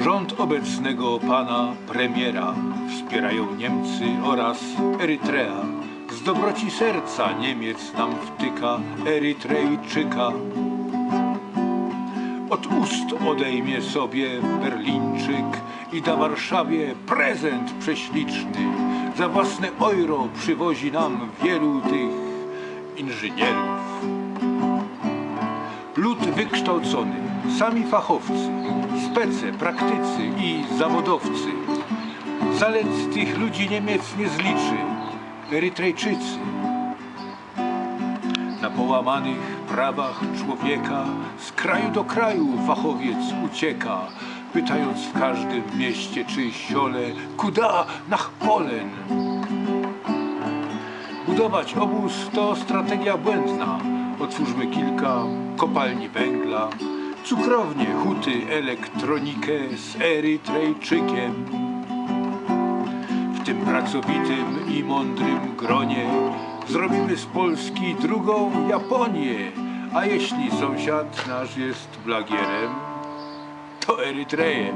Rząd obecnego pana premiera wspierają Niemcy oraz Erytrea. Z dobroci serca Niemiec nam wtyka Erytrejczyka. Od ust odejmie sobie Berlińczyk i da Warszawie prezent prześliczny. Za własne euro przywozi nam wielu tych inżynierów. Lud wykształcony, sami fachowcy, spece, praktycy i zawodowcy. Zalet tych ludzi Niemiec nie zliczy. Erytrejczycy. Na połamanych prawach człowieka z kraju do kraju fachowiec ucieka, pytając w każdym mieście czy siole, kuda nach Polen. Budować obóz to strategia błędna. Otwórzmy kilka kopalni węgla, cukrownie, huty, elektronikę z Erytrejczykiem. W tym pracowitym i mądrym gronie zrobimy z Polski drugą Japonię. A jeśli sąsiad nasz jest blagierem, to Erytreję.